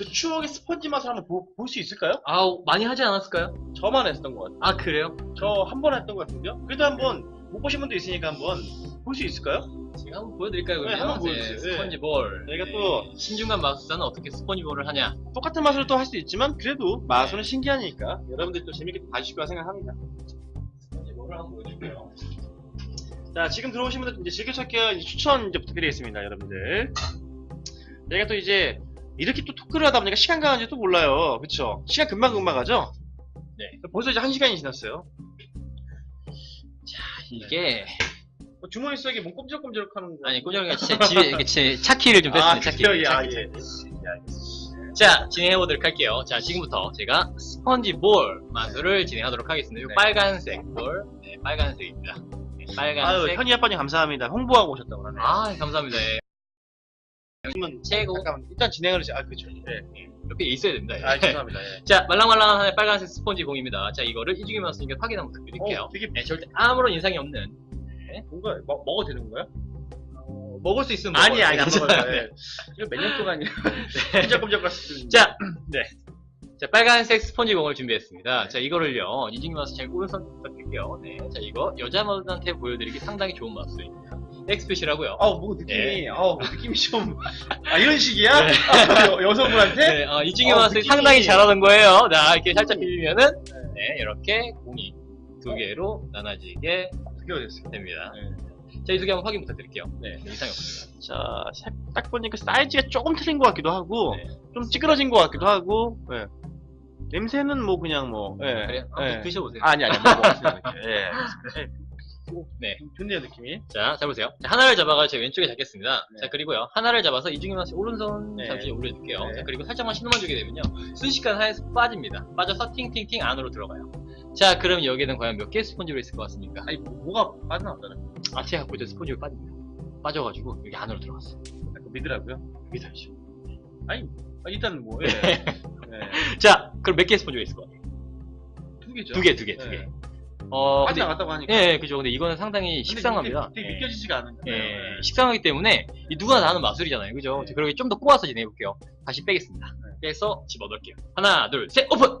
그 추억의 스펀지 맛을 한번 볼 수 있을까요? 아 많이 하지 않았을까요? 저만 했던 것 같아요. 아 그래요? 저 한 번 했던 것 같은데요? 그래도 한번 못 보신 분도 있으니까 한번 볼 수 있을까요? 제가 한번 보여드릴까요? 네, 그러면 한번 보여주세요. 네. 스펀지볼. 저희가 또 신중한 마술사는 어떻게 스펀지볼을 하냐? 똑같은 맛으로 또 할 수 있지만 그래도 마술은 신기하니까 여러분들 또 재밌게 봐주실 거라 생각합니다. 스펀지볼을 한번 보여줄게요. 자, 지금 들어오신 분들 이제 즐겨찾기 추천 이제 부탁드리겠습니다, 여러분들. 저희가 또 이제 이렇게 또 토크를 하다 보니까 시간 가는지 또 몰라요. 그쵸? 시간 금방금방 가죠? 네. 벌써 이제 한 시간이 지났어요. 이게 뭐 주머니 속에 몸 꼼지락꼼지락 하는 거. 아니 꼬정이가 제 집에 이렇게 제 차키를 좀 뺐습니다. 아, 차키. 그래요? 예, 아, 차키. 예. 예. 자 진행해 보도록 할게요. 자 지금부터 제가 스펀지볼 마술을 진행하도록 하겠습니다. 이 네. 빨간색 볼, 네, 빨간색입니다. 네, 아유, 빨간색. 현이 아빠님 감사합니다. 홍보하고 오셨다고 하네요. 아 감사합니다. 예. 그러면 최고. 잠깐만, 일단 진행을 해서, 아, 그쵸. 예. 옆에 있어야 됩니다. 예. 아, 죄송합니다. 예. 자 말랑말랑한 빨간색 스펀지 공입니다. 자 이거를 이중에 맞으니까 확인 한번 부탁드릴게요. 어, 되게 네, 절대 아무런 인상이 없는 뭔가 먹, 먹어도 되는 건가요? 어, 먹을 수 있으면 아니, 먹어요. 아니, 안 네. 먹어요. 예. 이거 몇년 동안 꼼짝꼼짝 갔을 자, 네. 자, 빨간색 스펀지 공을 준비했습니다. 자, 이거를요, 이중기 마스 잘 오른손 부탁드릴게요. 네. 자, 이거 여자분한테 보여드리기 상당히 좋은 마술입니다. 엑스표시라고요. 아우 뭐 느낌이 네. 아우 뭐 느낌이 좀 아 이런 식이야 네. 아, 여, 여성분한테 네, 어, 어, 마술 느낌이- 상당히 잘하는 거예요. 자, 이렇게 살짝 비비면은, 네, 이렇게 공이 두 개로 나눠지게 어떻게 됐어요? 됩니다. 네. 자, 이 두 개 한번 확인 부탁드릴게요. 네. 이상이 없습니다. 자, 색- 딱 보니까 사이즈가 조금 틀린 것 같기도 하고 네. 좀 찌그러진 것 같기도 하고 예. 냄새는 뭐 그냥 뭐 예. 그래요? 한번 예. 드셔보세요. 아니 아니 뭐 이렇게. 예. 예. 네. 좋네요 느낌이 자, 잘 보세요. 자, 하나를 잡아가 제 왼쪽에 잡겠습니다. 네. 자, 그리고요. 하나를 잡아서 이중기 마스 오른손 네. 잠시 올려줄게요. 네. 자, 그리고 살짝만 신호만 주게 되면요. 순식간 하에서 빠집니다. 빠져서 팅팅팅 안으로 들어가요. 자, 그럼 여기에는 과연 몇 개의 스펀지로 있을 것 같습니까? 아니 뭐, 뭐가 빠져나왔잖아요 아, 제가 갖고 있던 스펀지로 빠집니다. 빠져가지고 여기 안으로 들어갔어요. 자꾸 믿으라고요 믿어야죠. 아니 아, 일단 뭐 예. 네. 예. 자, 그럼 몇 개의 스펀지가 있을 것 같아요? 두 개죠 두 개, 두 개, 두 네. 개. 어, 근데, 빠져 나갔다고 하니까 예, 예, 그죠. 근데 이거는 상당히 식상합니다. 되게 예. 느껴지지가 않은 거예요 예, 식상하기 때문에 이 누구나 다 하는 마술이잖아요. 그죠? 네. 그러게 좀 더 꼬아서 진행해볼게요. 다시 빼겠습니다. 네. 빼서 집어넣을게요. 하나, 둘, 셋, 오픈!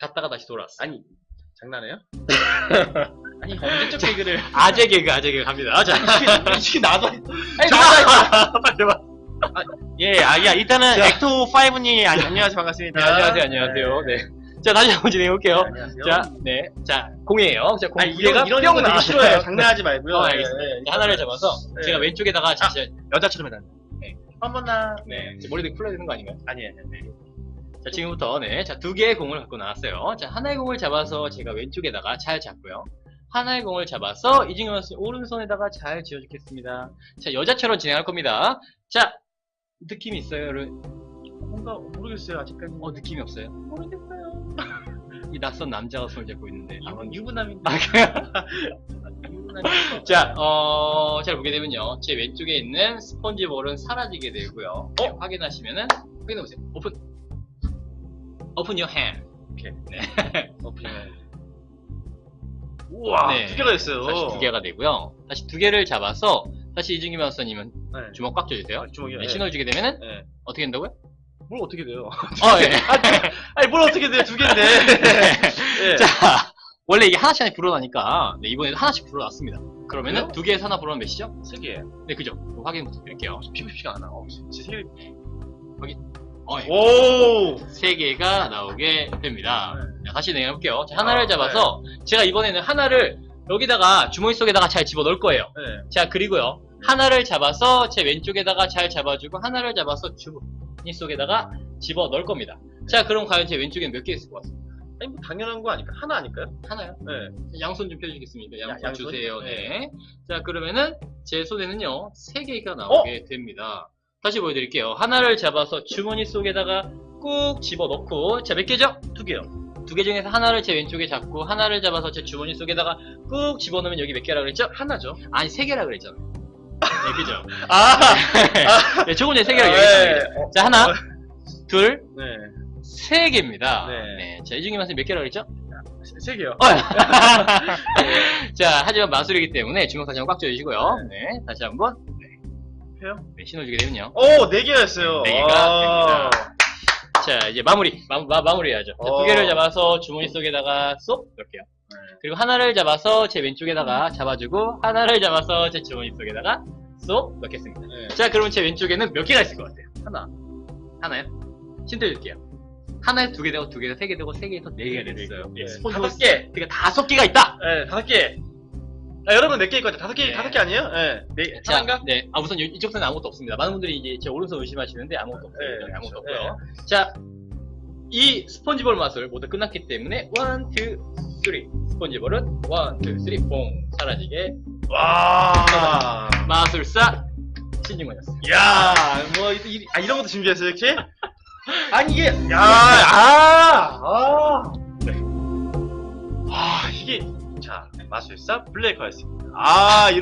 갔다가 다시 돌아왔어. 아니 장난해요? 아니 언제적 개그를 아재 개그, 아재 개그 갑니다. 자, 이 치킨 나도 아니 자, 빨리 봐. 예, 아, 야, 일단은 자. 엑토 5님 아, 안녕하세요 반갑습니다. 네, 안녕하세요, 안녕하세요. 네. 자, 다시 한번 진행해볼게요. 네, 안녕하세요. 자, 네. 자, 공이에요. 자, 공 아니 두 개가 이런 이런 뿅 거 되게 나왔어요. 싫어해요. 장난하지 말고요. 어, 알겠습니다. 예, 예. 자, 하나를 잡아서 네. 제가 왼쪽에다가 진짜 여자처럼 해달라. 네. 한번 나. 네. 머리 되게 풀어야 되는 거 아닌가요? 아니에요. 자, 지금부터, 네. 자, 두 개의 공을 갖고 나왔어요. 자, 하나의 공을 잡아서 제가 왼쪽에다가 잘 잡고요. 하나의 공을 잡아서 이중현 선수 오른손에다가 잘 쥐어주겠습니다. 자, 여자처럼 진행할 겁니다. 자, 느낌이 있어요, 여러분? 뭔가 모르겠어요 아직까지. 어, 느낌이 없어요? 모르겠어요. 이 낯선 남자가 손을 잡고 있는데. 아, 유- 유부남인데. 아. 자, 어, 잘 보게 되면요. 제 왼쪽에 있는 스펀지 볼은 사라지게 되고요. 네, 확인하시면은, 확인해 보세요. 오픈. 오픈 your hand. 오픈. 우와 네. 두 개가 됐어요. 다시 두 개가 되고요. 다시 두 개를 잡아서, 다시 이중기 마스터님은 네. 주먹 꽉 쥐어주세요. 주먹이요. 네, 예. 신호를 주게 되면은, 예. 어떻게 된다고요? 뭘 어떻게 돼요? 어, 예. 아니 뭘 어떻게 돼요? 두 개인데. 예. 자, 원래 이게 하나씩 하나씩 불어나니까, 네, 이번에는 하나씩 불어났습니다. 그러면은 그래요? 두 개에서 하나 불어나면 몇이죠? 세 개예요. 네, 그죠? 확인 부탁드릴게요. 피부 피가 안 나. 어, 진짜 세 개. 어, 예. 오. 세 개가 나오게 됩니다. 네. 자, 다시 내려볼게요. 자, 하나를 아, 잡아서 제가 이번에는 하나를 여기다가 주머니 속에다가 잘 집어 넣을 거예요. 네. 자, 그리고요. 하나를 잡아서 제 왼쪽에다가 잘 잡아주고 하나를 잡아서 주 머니 속에다가 집어 넣을 겁니다. 자, 그럼 과연 제 왼쪽엔 몇 개 있을 것 같습니다. 아니 뭐 당연한 거 아닐까? 하나 아닐까요? 하나요? 네. 양손 좀 펴주시겠습니까? 양손, 야, 양손? 주세요. 네. 네. 자, 그러면은 제 손에는요, 세 개가 나오게 됩니다. 다시 보여드릴게요. 하나를 잡아서 주머니 속에다가 꾹 집어 넣고, 자, 몇 개죠? 두 개요. 두 개 중에서 하나를 제 왼쪽에 잡고, 하나를 잡아서 제 주머니 속에다가 꾹 집어 넣으면 여기 몇 개라 그랬죠? 하나죠. 아니, 세 개라 그랬잖아요. 네, 그죠? 아. 네, 조금 전에 세 개라고 아, 얘기했잖아요. 예. 어, 자, 하나, 둘, 네. 세 개입니다. 네. 네. 자, 이 중에 맛은 몇 개라 그랬죠? 세, 세 개요. 어. 자, 하지만 마술이기 때문에 주먹 다시 한번 꽉 쥐어주시고요. 네, 다시 한 번 해요? 네, 신호 주게 되면요. 오, 네 개였어요. 네 개가 아. 됩니다. 자, 이제 마무리. 마, 마, 마무리 해야죠. 자, 어. 두 개를 잡아서 주머니 속에다가 쏙 넣을게요. 그리고 하나를 잡아서 제 왼쪽에다가 잡아주고, 하나를 잡아서 제 주머니 속에다가 쏙 넣겠습니다. 네. 자, 그러면 제 왼쪽에는 몇 개가 있을 것 같아요? 하나. 하나요? 힌트 줄게요. 하나에 두 개 되고, 두 개 되고, 세 개 되고, 세 개에서 네 개가 됐어요. 네. 스폰지볼 다섯 개. 그러니까 다섯 개가 있다! 네, 다섯 개. 아, 여러분 몇 개일 것 같아요? 다섯 개, 네. 다섯 개 아니에요? 네. 네, 자, 하나인가? 네. 아, 우선 이- 이쪽 선에 아무것도 없습니다. 많은 분들이 이제 제 오른손 의심하시는데 아무것도 없어요. 네, 아무것도 그렇죠. 없고요. 자, 이 스펀지볼 마술 모두 끝났기 때문에 원, 투, 쓰리. 스펀지볼은 원, 투, 쓰리, 봉 사라지게 와. 마술사 신중원이었습니다. 야, 뭐, 이, 이- 아, 이런 것도 준비했어요, 이렇게? 아니, 이게, 야, 아, 아. 네. 아, 이게, 자, 마술사 블레이커였습니다. 아,